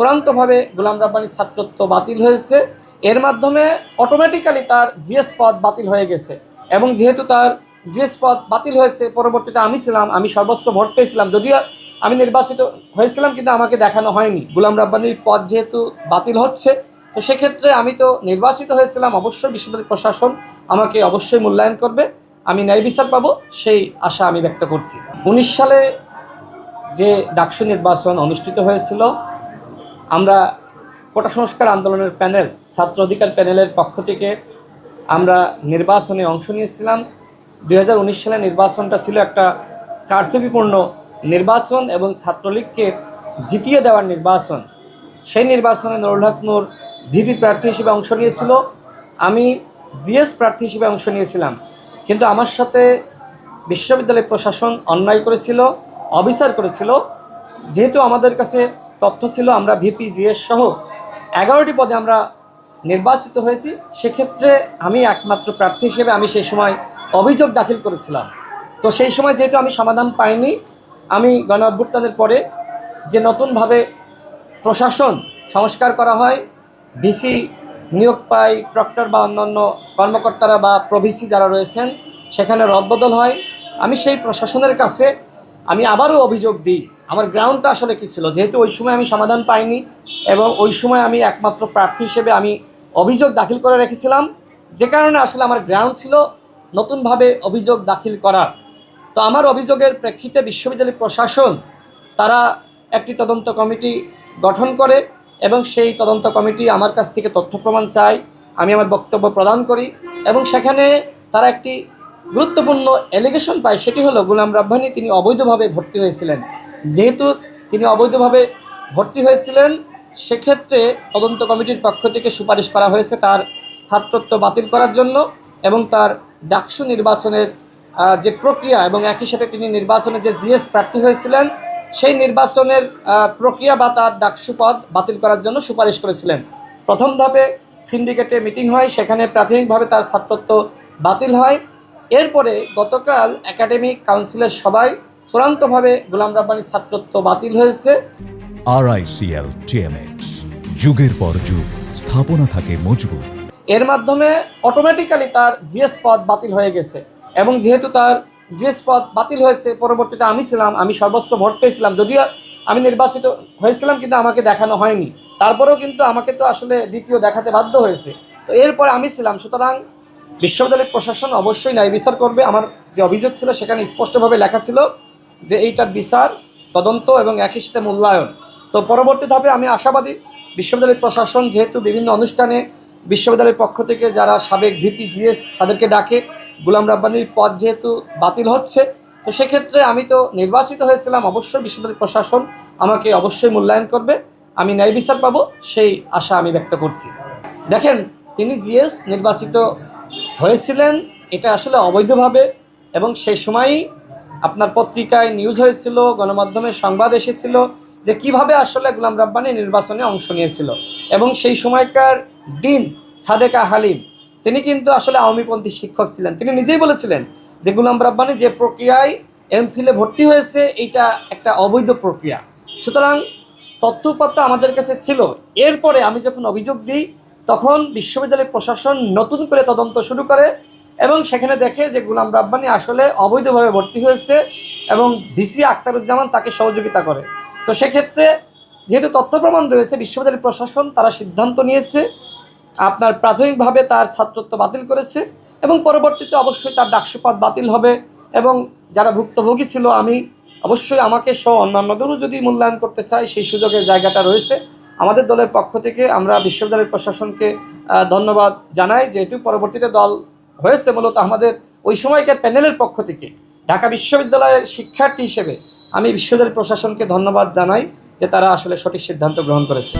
চূড়ান্তভাবে গোলাম রাব্বানির ছাত্রত্ব বাতিল হয়েছে। এর মাধ্যমে অটোমেটিক্যালি তার জিএস পদ বাতিল হয়ে গেছে এবং যেহেতু তার জিএস পদ বাতিল হয়েছে, পরবর্তীতে আমি ছিলাম, আমি সর্বোচ্চ ভোট পেয়েছিলাম। যদিও আমি নির্বাচিত হয়েছিলাম কিন্তু আমাকে দেখানো হয়নি। গোলাম রাব্বানির পদ যেহেতু বাতিল হচ্ছে, তো সেক্ষেত্রে আমি তো নির্বাচিত হয়েছিলাম অবশ্যই বিশ্ববিদ্যালয় প্রশাসন আমাকে অবশ্যই মূল্যায়ন করবে। আমি ন্যায় বিচার পাবো, সেই আশা আমি ব্যক্ত করছি। উনিশ সালে যে ডাকসু নির্বাচন অনুষ্ঠিত হয়েছিল আমরা কোটা সংস্কার আন্দোলনের প্যানেল, ছাত্র অধিকার প্যানেলের পক্ষ থেকে আমরা নির্বাচনে অংশ নিয়েছিলাম। দু হাজার উনিশ সালে নির্বাচনটা ছিল একটা কারচুপিপূর্ণ নির্বাচন এবং ছাত্রলীগকে জিতিয়ে দেওয়ার নির্বাচন। সেই নির্বাচনে নুরুল হক নূর ভিপি প্রার্থী হিসেবে অংশ নিয়েছিল, আমি জিএস প্রার্থী হিসেবে অংশ নিয়েছিলাম। কিন্তু আমার সাথে বিশ্ববিদ্যালয় প্রশাসন অন্যায় করেছিল, অবিচার করেছিল। যেহেতু আমাদের কাছে তথ্য ছিল আমরা ভিপি জিএস সহ এগারোটি পদে আমরা নির্বাচিত হয়েছি। সেক্ষেত্রে আমি একমাত্র প্রার্থী হিসেবে আমি সেই সময় অভিযোগ দাখিল করেছিলাম। তো সেই সময় যেহেতু আমি সমাধান পাইনি, আমি গণ অভ্যুত্থানের পরে যে নতুনভাবে প্রশাসন সংস্কার করা হয়, ডিসি নিয়োগ পায় প্রক্টর বা অন্যান্য কর্মকর্তারা বা প্রভিসি যারা রয়েছেন, সেখানে রদবদল হয়। আমি সেই প্রশাসনের কাছে আমি আবারও অভিযোগ দিই আমার গ্রাউন্ডটা আসলে কী ছিল? যেহেতু ওই সময় আমি সমাধান পাইনি এবং ওই সময় আমি একমাত্র প্রার্থী হিসেবে আমি অভিযোগ দাখিল করে রেখেছিলাম। যে কারণে আসলে আমার গ্রাউন্ড ছিল নতুনভাবে অভিযোগ দাখিল করার। তো আমার অভিযোগের প্রেক্ষিতে বিশ্ববিদ্যালয় প্রশাসন, তারা একটি তদন্ত কমিটি গঠন করে এবং সেই তদন্ত কমিটি আমার কাছ থেকে তথ্য প্রমাণ চায়, আমি আমার বক্তব্য প্রদান করি এবং সেখানে তারা একটি গুরুত্বপূর্ণ এলিগেশন পায়, সেটি হলো গুলাম রাব্বানি তিনি অবৈধভাবে ভর্তি হয়েছিলেন। যেহেতু তিনি অবৈধভাবে ভর্তি হয়েছিলেন, সেক্ষেত্রে তদন্ত কমিটির পক্ষ থেকে সুপারিশ করা হয়েছে তার ছাত্রত্ব বাতিল করার জন্য এবং তার ডাকসু নির্বাচনের যে প্রক্রিয়া এবং একই সাথে তিনি নির্বাচনে যে জিএস প্রার্থী হয়েছিলেন, সেই নির্বাচনের প্রক্রিয়া বা তার ডাকসু পদ বাতিল করার জন্য সুপারিশ করেছিলেন। প্রথম ধাপে সিন্ডিকেটে মিটিং হয়, সেখানে প্রাথমিকভাবে তার ছাত্রত্ব বাতিল হয়। এরপরে গতকাল একাডেমিক কাউন্সিলের সবাই চূড়ান্তভাবে গোলাম রাব্বানির ছাত্রত্ব বাতিল হয়েছে। আরআইসিএল টিএমএক্স যুগের পর যুগ স্থাপনা থাকে মজবুত। এর মাধ্যমে অটোমেটিক্যালি তার জিএস পদ বাতিল হয়ে গেছে এবং যেহেতু তার জিএস পদ বাতিল হয়েছে পরবর্তীতে আমি ছিলাম আমি সর্বোচ্চ ভোট পেয়েছিলাম যদিও আমি নির্বাচিত হয়েছিলাম কিন্তু আমাকে দেখানো হয়নি। তারপরেও কিন্তু আমাকে তো আসলে দ্বিতীয় দেখাতে বাধ্য হয়েছে। তো এরপরে আমি ছিলাম সুতরাং বিশ্ববিদ্যালয় প্রশাসন অবশ্যই ন্যায় বিচার করবে। আমার যে অভিযোগ ছিল সেখানে স্পষ্টভাবে লেখা ছিল যে এইটার বিচার, তদন্ত এবং একই সাথে মূল্যায়ন। তো পরবর্তী ধাপে আমি আশাবাদী বিশ্ববিদ্যালয় প্রশাসন যেহেতু বিভিন্ন অনুষ্ঠানে বিশ্ববিদ্যালয়ের পক্ষ থেকে যারা সাবেক ভিপি জিএস তাদেরকে ডাকে, গুলাম রাব্বানির পদ যেহেতু বাতিল হচ্ছে, তো সেক্ষেত্রে আমি তো নির্বাচিত হয়েছিলাম, অবশ্যই বিশ্ববিদ্যালয় প্রশাসন আমাকে অবশ্যই মূল্যায়ন করবে। আমি ন্যায় বিচার পাবো, সেই আশা আমি ব্যক্ত করছি। দেখেন, তিনি জিএস নির্বাচিত হয়েছিলেন, এটা আসলে অবৈধভাবে এবং সেই সময়ই আপনার পত্রিকায় নিউজ হয়েছিল, গণমাধ্যমে সংবাদ এসেছিল যে কীভাবে আসলে গুলাম রাব্বানি নির্বাচনে অংশ নিয়েছিল। এবং সেই সময়কার ডিন সাদেকা হালিম, তিনি কিন্তু আসলে আওয়ামীপন্থী শিক্ষক ছিলেন। তিনি নিজেই বলেছিলেন যে গুলাম রাব্বানি যে প্রক্রিয়ায় এমফিলে ভর্তি হয়েছে এটা একটা অবৈধ প্রক্রিয়া। সুতরাং তথ্যপত্র আমাদের কাছে ছিল। এরপরে আমি যখন অভিযোগ দিই, তখন বিশ্ববিদ্যালয় প্রশাসন নতুন করে তদন্ত শুরু করে এবং সেখানে দেখে যে গুলাম রাব্বানি আসলে অবৈধভাবে ভর্তি হয়েছে এবং ভিসি আক্তারুজ্জামান তাকে সহযোগিতা করে। তো সেক্ষেত্রে যেহেতু তথ্য প্রমাণ রয়েছে, বিশ্ববিদ্যালয় প্রশাসন তারা সিদ্ধান্ত নিয়েছে, আপনার প্রাথমিকভাবে তার ছাত্রত্ব বাতিল করেছে এবং পরবর্তীতে অবশ্যই তার ডাকসুপদ বাতিল হবে এবং যারা ভুক্তভোগী ছিল আমি অবশ্যই আমাকে সহ অন্যান্যদেরও যদি মূল্যায়ন করতে চাই, সেই সুযোগের জায়গাটা রয়েছে। আমাদের দলের পক্ষ থেকে আমরা বিশ্ববিদ্যালয় প্রশাসনকে ধন্যবাদ জানাই। যেহেতু পরবর্তীতে দল হয়েছে মূলত আমাদের ওই সময়কার প্যানেলের পক্ষ থেকে। ঢাকা বিশ্ববিদ্যালয়ের শিক্ষার্থী হিসেবে আমি বিশ্ববিদ্যালয় প্রশাসনকে ধন্যবাদ জানাই যে তারা আসলে সঠিক সিদ্ধান্ত গ্রহণ করেছে।